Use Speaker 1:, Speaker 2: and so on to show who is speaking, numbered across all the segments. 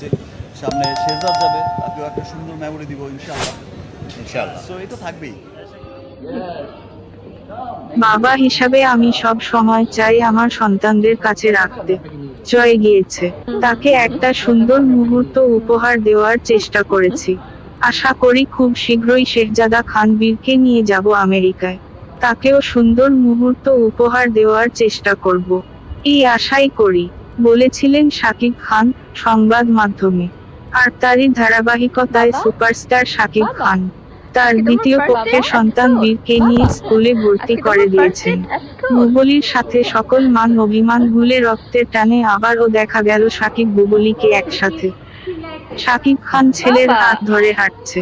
Speaker 1: যে সামনে শেরজাদ যাবে তাকেও একটা সুন্দর মেমোরি দিব ইনশাআল্লাহ।
Speaker 2: ইনশাআল্লাহ।
Speaker 1: সো তো থাকবেই।
Speaker 3: বাবা হিসাবে আমি সব সময় চাই আমার সন্তানদের কাছে রাখতে। জয় গিয়েছে। তাকে একটা সুন্দর মুহূর্ত উপহার দেওয়ার চেষ্টা করেছি। আশা করি খুব শীঘ্রই শেখজাদা খান বীরকে নিয়ে যাব আমেরিকায়। তাকেও সুন্দর মুহূর্ত উপহার দেওয়ার চেষ্টা করব। এই আশাই করি। বলেছিলেন শাকিব খান সংবাদ মাধ্যমে। আর তারই ধারাবাহিকতায় সুপারস্টার শাকিব খান। তার দ্বিতীয় পক্ষের সন্তান বীরকে নিয়ে স্কুলে ভর্তি করে দিয়েছেন। বুবলির সাথে সকল মান অভিমান ভুলে রক্তের টানে আবারও দেখা গেল সাকিব বুবলিকে একসাথে। সাকিব খান ছেলের হাত ধরে হাঁটছে।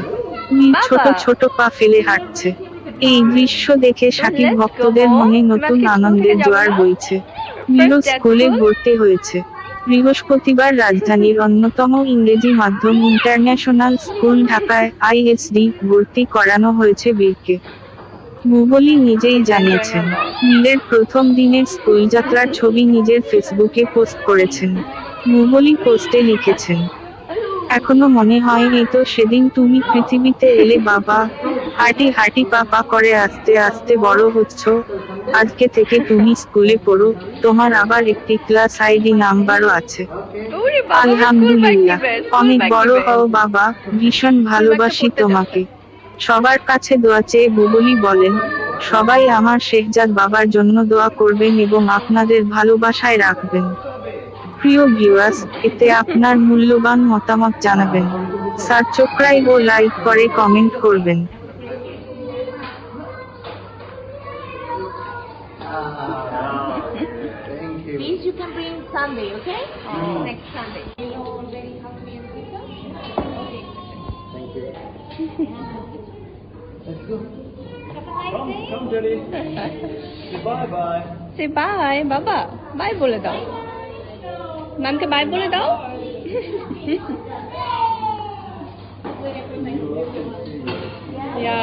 Speaker 3: ছোট ছোট পা ফেলে হাঁটছে। এই দৃশ্য দেখে সাকিব ভক্তদের মনে নতুন আনন্দের জোয়ার বইছে। বীরও স্কুলে ভর্তি হয়েছে। বৃহস্পতিবার রাজধানীর অন্যতম ইংরেজি মাধ্যম ইন্টারন্যাশনাল স্কুল ঢাকায় আইএসডি ভর্তি করানো হয়েছে বীরকে। বুবলি নিজেই জানিয়েছেন নীলের প্রথম দিনের স্কুল যাত্রার ছবি নিজের ফেসবুকে পোস্ট করেছেন। বুবলি পোস্টে লিখেছেন এখনও মনে হয় এই তো সেদিন তুমি পৃথিবীতে এলে বাবা। হাঁটি হাঁটি পাপা করে আস্তে আস্তে বড় হচ্ছ। আজকে থেকে তুমি স্কুলে পড়ো। তোমার আবার একটি ক্লাস আইডি নাম্বারও আছে। আলহামদুলিল্লাহ। অনেক বড় হও বাবা। ভীষণ ভালোবাসি তোমাকে সবার কাছে দোয়া চেয়ে বুবলি বলেন সবাই আমার শেহজাদ বাবার জন্য দোয়া করবেন এবং আপনাদের ভালোবাসায় রাখবেন। প্রিয় ভিউয়ার্স এতে আপনার মূল্যবান মতামত জানাবেন। সাবস্ক্রাইব ও লাইক করে কমেন্ট করবেন।
Speaker 4: Please, you can bring Sunday, okay? Next Sunday.
Speaker 5: সে বাই বাবা বাই বলে দাও ম্যামকে বাই বলে দাও ইয়া